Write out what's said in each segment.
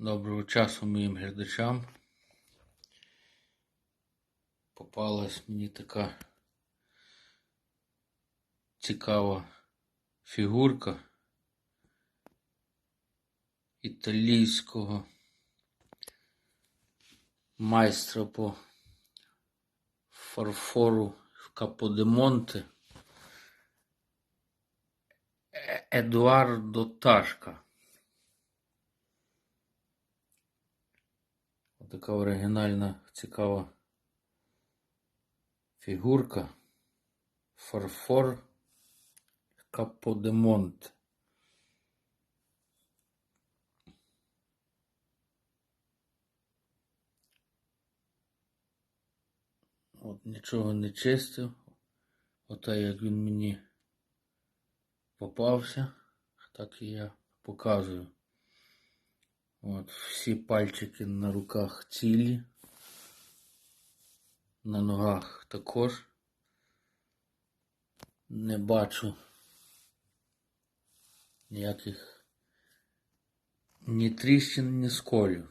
Доброго часу моїм глядачам. Попалась мені така цікава фігурка італійського майстра по фарфору в Каподемонте Е- Едуардо Ташка. Така оригінальна, цікава фігурка. Фарфор Каподемонт. От нічого не чистив. Ота як він мені попався, так і я показую. От, всі пальчики на руках цілі, на ногах також. Не бачу ніяких ні тріщин, ні сколів.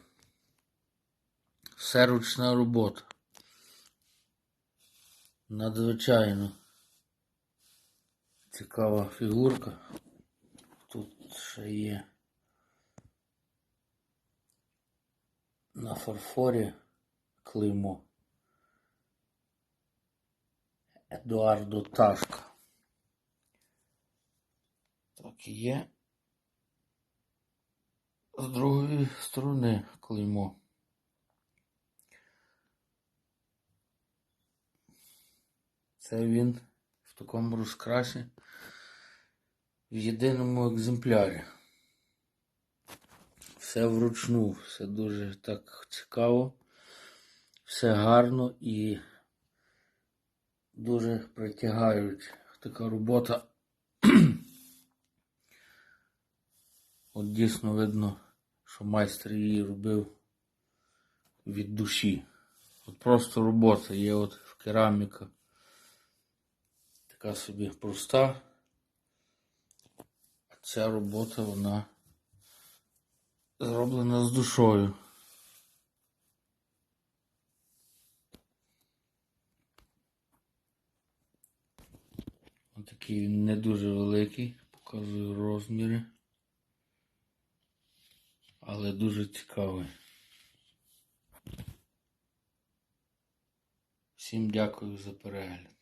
Все ручна робота. Надзвичайно цікава фігурка. Тут ще є. На фарфорі клеймо Едуардо Ташка. Так і є. З другої сторони клеймо. Це він в такому розкрасі в єдиному екземплярі. Все вручну, все дуже так цікаво, все гарно і дуже притягають така робота. От дійсно видно, що майстер її робив від душі. От просто робота є от кераміка. Така собі проста. А ця робота вона зроблена з душою. Ось такий він не дуже великий, показую розміри, але дуже цікавий. Всім дякую за перегляд.